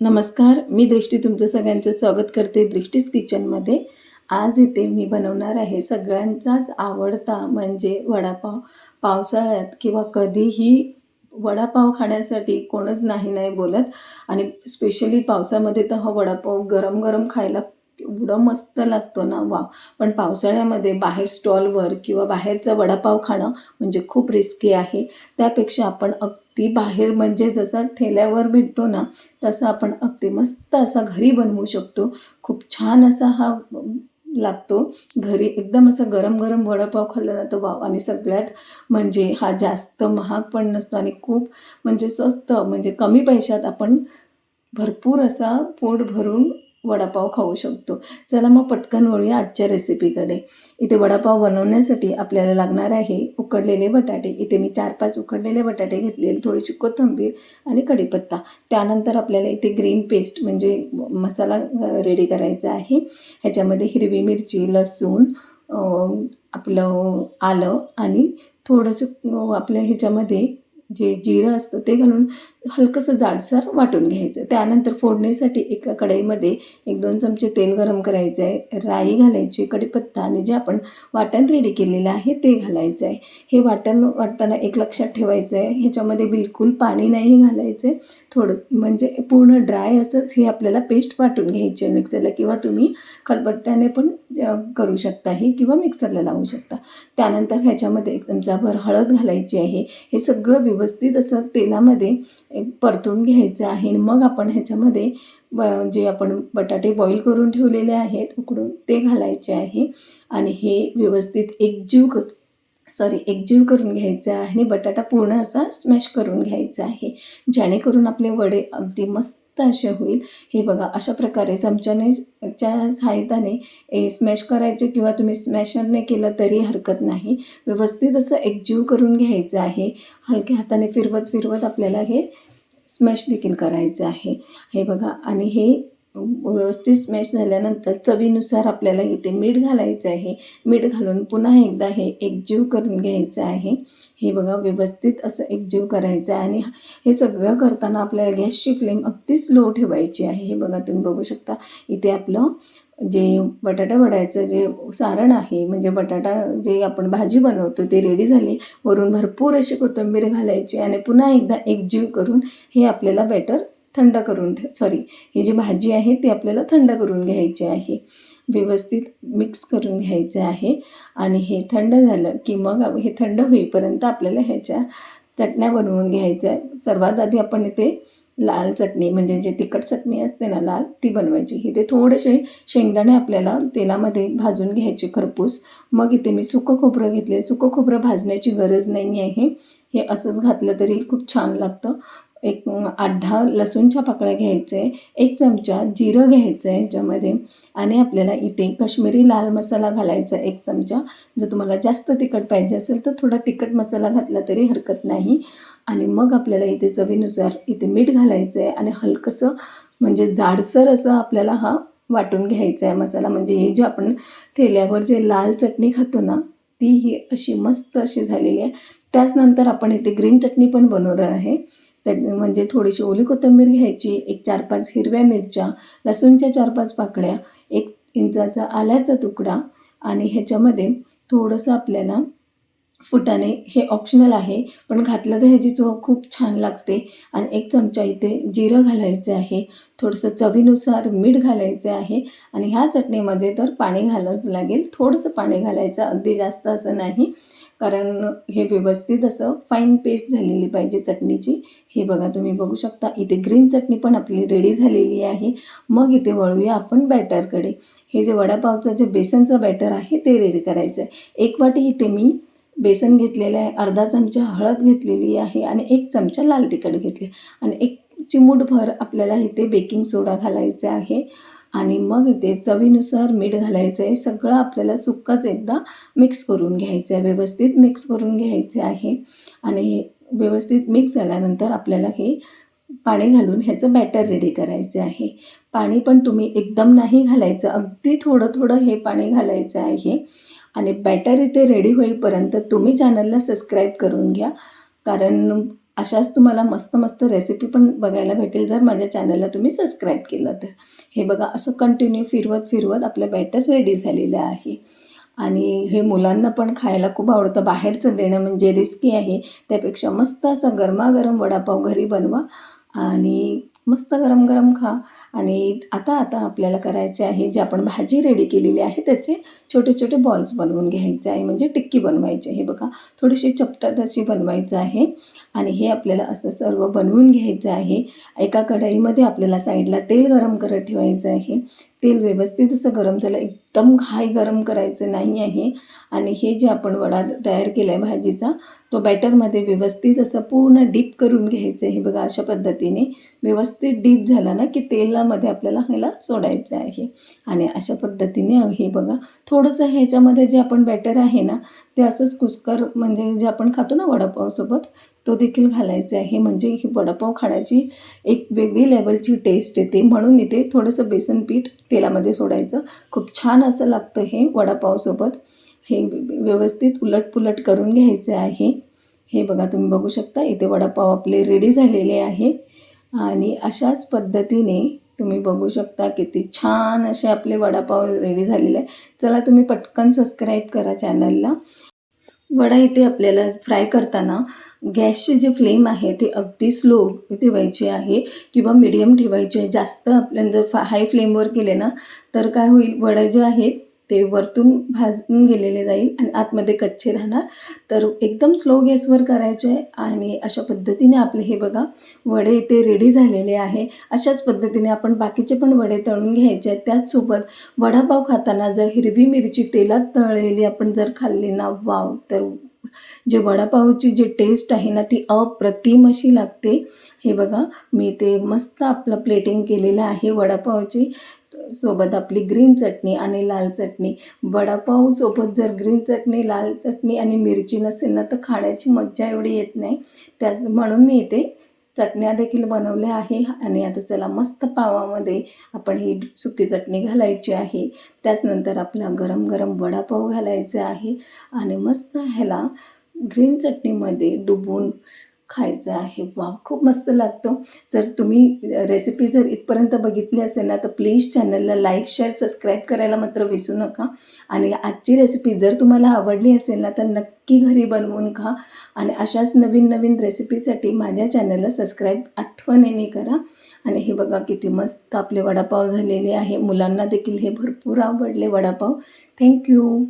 नमस्कार मी दृष्टी तुमचं सगळ्यांचं स्वागत करते दृष्टीच किचनमध्ये आज इथे मी बनवणार आहे सगळ्यांचाच आवडता म्हणजे वडापाव. पावसाळ्यात किंवा कधीही वडापाव खाण्यासाठी कोणच नाही नाही बोलत. आणि स्पेशली पावसामध्ये तर हा वडापाव गरम गरम खायला एवढं मस्त लागतो ना वा पण पावसाळ्यामध्ये बाहेर स्टॉलवर किंवा बाहेरचा वडापाव खाणं म्हणजे खूप रिस्की आहे. त्यापेक्षा आपण अग अगदी बाहेर म्हणजे जसा ठेल्यावर भेटतो ना तसं आपण अगदी मस्त असा घरी बनवू शकतो. खूप छान असा हा लागतो. घरी एकदम असा गरम गरम वडापाव खाल्ला ना तो वाव. आणि सगळ्यात म्हणजे हा जास्त महाग पण नसतो आणि खूप म्हणजे स्वस्त म्हणजे कमी पैशात आपण भरपूर असा पोट भरून वडापाव खाऊ शकतो. चला मग पटकन वळूया आजच्या रेसिपीकडे इथे वडापाव बनवण्यासाठी आपल्याला लागणार आहे उकडलेले बटाटे. इथे मी चार पाच उकडलेले बटाटे घेतलेले थोडीशी कोथिंबीर आणि कढीपत्ता. त्यानंतर आपल्याला इथे ग्रीन पेस्ट म्हणजे मसाला रेडी करायचा आहे. ह्याच्यामध्ये हिरवी मिरची लसूण आपलं आलं आणि थोडंसं आपल्या ह्याच्यामध्ये जे जिरं असतं ते घालून हलकंसं जाडसर वाटून घ्यायचं. त्यानंतर फोडणीसाठी एका कढईमध्ये एक दोन चमचे तेल गरम करायचं आहे. राई घालायची कढीपत्ता आणि जे आपण वाटण रेडी केलेलं आहे ते घालायचं आहे. हे वाटण वाटताना एक लक्षात ठेवायचं आहे. ह्याच्यामध्ये बिलकुल पाणी नाही घालायचं आहे थोडंसं म्हणजे पूर्ण ड्राय असंच हे आपल्याला पेस्ट वाटून घ्यायची आहे मिक्सरला किंवा तुम्ही खलबत्त्याने पण करू शकता ही किंवा मिक्सरला लावू शकता. त्यानंतर ह्याच्यामध्ये एक चमचाभर हळद घालायची आहे. हे सगळं व्यवस्थित असं तेलामध्ये एक परतून घ्यायचं आहे. आणि मग आपण ह्याच्यामध्ये ब जे आपण बटाटे बॉईल करून ठेवलेले आहेत उकडून ते घालायचे आहे. आणि हे व्यवस्थित एकजीव क सॉरी एकजीव करून घ्यायचा आहे आणि बटाटा पूर्ण असा स्मॅश करून घ्यायचा आहे. जेणेकरून आपले वडे अगदी मस्त असे होईल. हे बघा अशा प्रकारे चमच्याने च्या सहायताने स्मॅश करायचे किंवा तुम्ही स्मॅशरने केलं तरी हरकत नाही. व्यवस्थित असं एकजीव करून घ्यायचं आहे. हलक्या हाताने फिरवत फिरवत आपल्याला हे स्मॅश देखील करायचं आहे. हे बघा आणि हे व्यवस्थित स्मॅश झाल्यानंतर चवीनुसार आपल्याला इथे मीठ घालायचं आहे. मीठ घालून पुन्हा एकदा हे एकजीव करून घ्यायचं आहे. हे बघा व्यवस्थित असं एकजीव करायचं आहे. आणि हे सगळं करताना आपल्याला गॅसची फ्लेम अगदी स्लो ठेवायची आहे. हे बघा तुम्ही बघू शकता. इथे आपलं जे बटाटा वड्याचं जे सारण आहे म्हणजे बटाटा जे आपण भाजी बनवतो ते रेडी झाली. वरून भरपूर अशी कोथिंबीर घालायची आणि पुन्हा एकदा एकजीव करून हे आपल्याला बॅटर थंड करून ठेव. सॉरी ही जी भाजी आहे ती आपल्याला थंड करून घ्यायची आहे. व्यवस्थित मिक्स करून घ्यायचं आहे. आणि हे थंड झालं की मग हे थंड होईपर्यंत आपल्याला ह्याच्या चटण्या बनवून घ्यायच्या आहे. सर्वात आधी आपण इथे लाल चटणी म्हणजे जे तिखट चटणी असते ना लाल ती बनवायची. इथे थोडेसे शेंगदाणे आपल्याला तेलामध्ये भाजून घ्यायचे खरपूस. मग इथे मी सुकं खोबरं घेतले सुकं खोबरं भाजण्याची गरज नाही आहे हे असंच घातलं तरी खूप छान लागतं. एक आठ दहा लसूणच्या पाकळ्या घ्यायचं आहे एक चमचा जिरं घ्यायचं आहे ह्याच्यामध्ये आणि आपल्याला इथे काश्मीरी लाल मसाला घालायचा आहे एक चमचा. जर तुम्हाला जास्त तिखट पाहिजे असेल तर थोडा तिखट मसाला घातला तरी हरकत नाही. आणि मग आपल्याला इथे चवीनुसार इथे मीठ घालायचं आहे आणि हलकंसं म्हणजे जाडसर असं आपल्याला हा वाटून घ्यायचा आहे मसाला. म्हणजे हे जे आपण ठेल्यावर जे लाल चटणी खातो ना ती ही अशी मस्त अशी झालेली आहे. त्याचनंतर आपण इथे ग्रीन चटणी पण बनवणार आहे. त्या म्हणजे थोडीशी ओली कोथिंबीर घ्यायची एक चार पाच हिरव्या मिरच्या लसूणच्या चार पाच पाकळ्या एक इंचाचा आल्याचा तुकडा आणि ह्याच्यामध्ये थोडंसं आपल्याला फुटाणे हे ऑप्शनल आहे पण घातलं तर ह्याची चव खूप छान लागते. आणि एक चमचा इथे जिरं घालायचं आहे थोडंसं चवीनुसार मीठ घालायचं आहे आणि ह्या चटणीमध्ये तर पाणी घालावंच लागेल. थोडंसं पाणी घालायचं अगदी जास्त असं नाही. कारण हे व्यवस्थित असं फाईन पेस्ट झालेली पाहिजे चटणीची. हे बघा तुम्ही बघू शकता इथे ग्रीन चटणी पण आपली रेडी झालेली आहे. मग इथे वळूया आपण बॅटरकडे हे जे वडापावचं जे बेसनचं बॅटर आहे ते रेडी करायचं आहे एक वाटी इथे मी बेसन घेतलेलं आहे अर्धा चमचा हळद घेतलेली आहे आणि एक चमचा लाल तिखट घेतले आणि एक चिमूटभर आपल्याला इथे बेकिंग सोडा घालायचा आहे. आणि मग इथे चवीनुसार मीठ घालायचं आहे. सगळं आपल्याला सुक्काच एकदा मिक्स करून घ्यायचं आहे. व्यवस्थित मिक्स करून घ्यायचे आहे. आणि हे व्यवस्थित मिक्स झाल्यानंतर आपल्याला हे पाणी घालून ह्याचं बॅटर रेडी करायचं आहे. पाणी पण तुम्ही एकदम नाही घालायचं. अगदी थोडं थोडं हे पाणी घालायचं आहे. आणि बॅटर इथे रेडी होईपर्यंत तुम्ही चॅनलला सबस्क्राईब करून घ्या. कारण अशाच तुम्हाला मस्त मस्त रेसिपी पण बघायला भेटेल जर माझ्या चॅनलला तुम्ही सबस्क्राईब केलं तर. हे बघा असं कंटिन्यू फिरवत फिरवत आपलं बॅटर रेडी झालेलं आहे. आणि हे मुलांना पण खायला खूप आवडतं. बाहेरचं देणं म्हणजे रिस्की आहे. त्यापेक्षा मस्त असा गरमागरम वडापाव घरी बनवा. आणि मस्त गरम गरम खा. आणि आता आता आपल्याला करायचे आहे जे आपण भाजी रेडी केलेली आहे त्याचे छोटे छोटे बॉल्स बनवून घ्यायचे आहे. म्हणजे टिक्की बनवायची आहे. बघा थोडीशी चपटाट अशी बनवायचं आहे. आणि हे आपल्याला असं सर्व बनवून घ्यायचं आहे. एका कढईमध्ये आपल्याला साईडला तेल गरम करत ठेवायचं आहे. तेल व्यवस्थित असं गरम झालं एकदम घाय गरम करायचं नाही आहे. आणि हे जे आपण वडा तयार केला आहे भाजीचा तो बॅटरमध्ये व्यवस्थित असं पूर्ण डीप करून घ्यायचं आहे. बघा अशा पद्धतीने व्यवस्थित डीप झाला ना की तेलामध्ये आपल्याला ह्याला सोडायचं आहे. आणि अशा पद्धतीने हे बघा थोडंसं ह्याच्यामध्ये जे आपण बॅटर आहे ना ते असंच कुस्कर म्हणजे जे आपण खातो ना वडापावसोबत तो देखील घालायचा आहे. म्हणजे ही वडापाव खाण्याची एक वेगळी लेवलची टेस्ट येते. म्हणून इथे थोडंसं बेसन पीठ तेलामध्ये सोडायचं. खूप छान असं लागतं हे वडापावसोबत. हे व्यवस्थित उलटपुलट करून घ्यायचं आहे. हे बघा तुम्ही बघू शकता इथे वडापाव आपले रेडी झालेले आहे. आणि अशाच पद्धतीने तुम्ही बघू शकता किती छान असे आपले वडापाव रेडी झालेले आहे. चला तुम्ही पटकन सबस्क्राईब करा चॅनलला वडा इथे आपल्याला फ्राय करताना गॅसची जी फ्लेम आहे ती अगदी स्लो ठेवायची आहे किंवा मिडियम ठेवायची आहे. जास्त आपल्याला जर फा हाय फ्लेमवर केले ना तर काय होईल? वडे जे आहेत ते वरतून भाजून गेलेले जाईल आणि आतमध्ये कच्चे राहणार. तर एकदम स्लो गॅसवर करायचे आहे आणि अशा पद्धतीने आपले हे बघा वडे इथे रेडी झालेले आहे. अशाच पद्धतीने आपण बाकीचे पण वडे तळून घ्यायचे. आहेत त्याचसोबत वडापाव खाताना जर हिरवी मिरची तेलात तळलेली आपण जर खाल्ली ना वाव! तर जे वडापावची जी टेस्ट आहे ना ती अप्रतिम अशी लागते. हे बघा मी ते मस्त आपलं प्लेटिंग केलेलं आहे वडापावची. सोबत आपली ग्रीन चटणी आणि लाल चटणी. वडापावसोबत जर ग्रीन चटणी लाल चटणी आणि मिरची नसेल ना तर खाण्याची मज्जा एवढी येत नाही. त्याच म्हणून मी इथे चटण्या देखील बनवल्या आहे आणि आता चला मस्त पावामध्ये आपण ही सुकी चटणी घालायची आहे. त्याचनंतर आपला गरम गरम वडापाव घालायचा आहे आणि मस्त ह्याला ग्रीन चटणीमध्ये डुबून खायचं आहे. वा खूप मस्त लागतो. जर तुम्ही रेसिपी जर इथपर्यंत बघितली असेल ना तर प्लीज चॅनलला लाईक शेअर सबस्क्राईब करायला मात्र विसरू नका. आणि आजची रेसिपी जर तुम्हाला आवडली असेल ना तर नक्की घरी बनवून खा. आणि अशाच नवीन नवीन रेसिपीसाठी माझ्या चॅनलला सबस्क्राईब आठवणीने करा. आणि हे बघा किती मस्त आपले वडापाव झालेले आहे. मुलांना देखील हे भरपूर आवडले वडापाव. थँक्यू